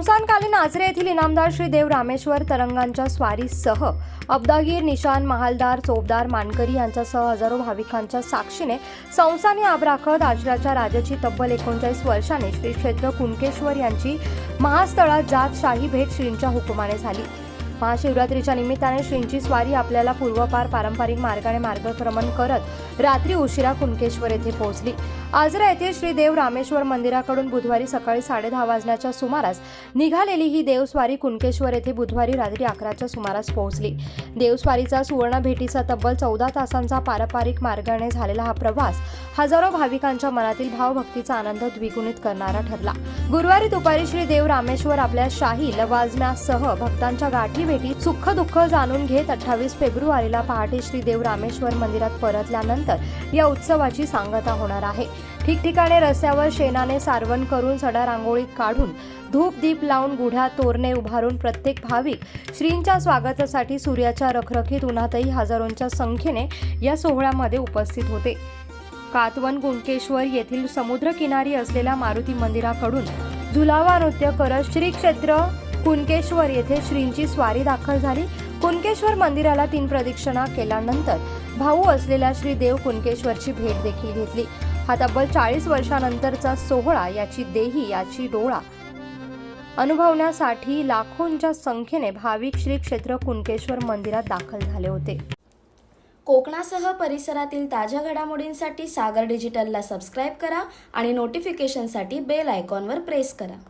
संस्थानकालीन आचरे येथील इनामदार श्री देव रामेश्वर तरंगांच्या स्वारीसह अब्दागीर निशान महालदार चोपदार मानकरी यांच्यासह हजारो भाविकांच्या साक्षीने संस्थानी आब राखत आचऱ्याच्या राजाची तब्बल एकोणचाळीस वर्षाने श्री क्षेत्र कुणकेश्वर यांची महास्थळात जात शाही भेट श्रींच्या हुकुमाने झाली. महाशिवरात्रीच्या निमित्ताने श्रींची स्वारी आपल्याला पूर्वपार पारंपरिक मार्गाने मार्गक्रमण करत रात्री उशिरा कुणकेश्वर येथे पोहोचली. आजरा येथे श्री देव रामेश्वर मंदिराकडून बुधवारी सकाळी साडेदहा वाजण्याच्या सुमारास निघालेली ही देवस्वारी कुणकेश्वर येथे बुधवारी रात्री अकराच्या सुमारास पोहोचली. देवस्वारीचा सुवर्ण भेटीचा तब्बल चौदा तासांचा पारंपरिक मार्गाने झालेला हा प्रवास हजारो भाविकांच्या मनातील भावभक्तीचा आनंद द्विगुणित करणारा ठरला. गुरुवारी दुपारी श्री देव रामेश्वर आपल्या शाही लवाजम्यासह भक्तांच्या गाठी भेटी सुख दुःख जाणून घेत अठ्ठावीस फेब्रुवारीला पहाटे श्री देव रामेश्वर मंदिरात परतल्यानंतर या उत्सवाची सांगता होणार आहे. ठिकठिकाणी रस्त्यावर शेणाने सारवण करून सडा रांगोळी काढून धूप दीप लावून गुढ्या तोरणे उभारून प्रत्येक भाविक श्रींच्या स्वागतासाठी सूर्याच्या रखरखीत उन्हातही हजारोंच्या संख्येने या सोहळ्यामध्ये उपस्थित होते. कातवन कुणकेश्वर येथील समुद्रकिनारी असलेल्या मारुती मंदिराकडून झुलावा नृत्य करत श्री क्षेत्र कुणकेश्वर येथे श्रींची स्वारी दाखल झाली. कुणकेश्वर मंदिराला तीन प्रदक्षिणा केल्यानंतर भाऊ असलेल्या श्री देव कुणकेश्वरची भेट देखील घेतली. हा तब्बल चाळीस वर्षानंतरचा सोहळा याची देही याची डोळा अनुभवण्यासाठी लाखोंच्या संख्येने भाविक श्री क्षेत्र कुणकेश्वर मंदिरात दाखल झाले होते. कोकणासह परिसरातील ताज्या घडामोडींसाठी सागर डिजिटलला सबस्क्राईब करा आणि नोटिफिकेशनसाठी बेल आयकॉनवर प्रेस करा.